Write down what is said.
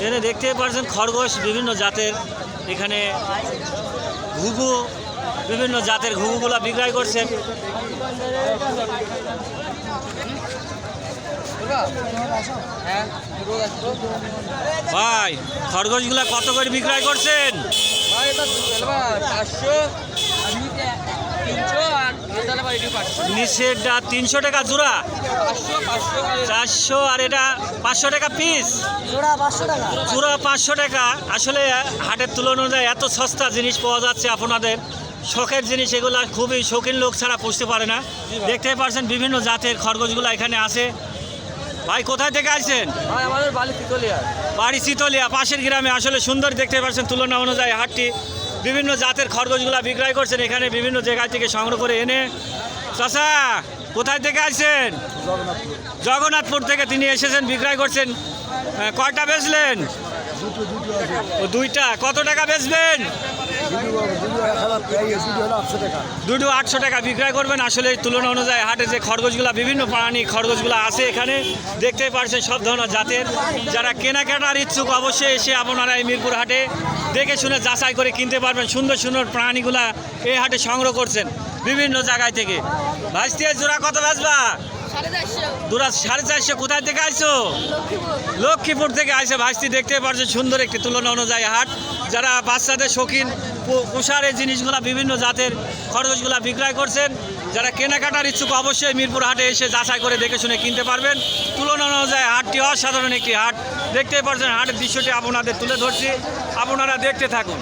এখানে দেখতে পাচ্ছেন খরগোশ বিভিন্ন জাতের। এখানে ঘুঘু, বিভিন্ন জাতের ঘুঘুগুলা বিক্রয় করছেন। ভাই, খরগোশগুলা কত করে বিক্রয় করছেন? নিচেরটা তিনশো টাকা জোড়া। চারশো আর এটা পাঁচশো টাকা পিস জোড়া পাঁচশো টাকা। জোড়া পাঁচশো টাকা। আসলে হাটের তুলনা অনুযায়ী এত সস্তা জিনিস পাওয়া যাচ্ছে আপনাদের। শখের জিনিস এগুলো খুবই শৌখিন লোক ছাড়া পুষতে পারে না। দেখতে পারছেন বিভিন্ন জাতের খরগোশগুলো এখানে আছে। ভাই কোথায় থেকে আসছেন? বাড়ি শীতলিয়া পাশের গ্রামে। আসলে সুন্দর দেখতে পাচ্ছেন তুলনা অনুযায়ী হাটটি। বিভিন্ন জাতের খরগোশগুলা বিক্রয় করছেন। এখানে বিভিন্ন জায়গা থেকে সংগ্রহ করে এনে চাষা কোথায় থেকে আসছেন জগন্নাথপুর থেকে তিনি এসেছেন, বিক্রয় করছেন। কয়টা বেচলেন? দুইটা। কত টাকা বেচবেন? দুটো আটশো টাকা বিক্রয় করবেন। আসলে তুলনা অনুযায়ী হাটে যে খরগোশগুলা, বিভিন্ন প্রাণী খরগোশগুলো আছে এখানে, দেখতেই পারছেন সব ধরনের জাতের। যারা কেনাকাটার ইচ্ছুক অবশ্যই এসে আপনারা এই মিরপুর হাটে দেখে শুনে যাচাই করে কিনতে পারবেন। সুন্দর সুন্দর প্রাণীগুলা এই হাটে সংগ্রহ করছেন বিভিন্ন জায়গায় থেকে। ভাইস্তি জোড়া কত বেচবা সাড়ে চারশো। দুরা সাড়ে চারশো কোথায় থেকে আইছো? লক্ষ্মীপুর। থেকে আইসে ভাইস্তি দেখতে পারছ সুন্দর একটি তুলনা অনুযায়ী হাট। যারা বাচ্চাদের শৌখিন পোষার এই জিনিসগুলা বিভিন্ন জাতের খরগোশগুলা বিক্রয় করছেন যারা কেনাকাটার ইচ্ছুক অবশ্যই মিরপুর হাটে এসে যাচাই করে দেখে শুনে কিনতে পারবেন। তুলনা অনুযায়ী হাটটি অসাধারণ একটি হাট। দেখতেই পারছেন হাটের দৃশ্যটি আপনাদের তুলে ধরছি। আপনারা দেখতে থাকুন।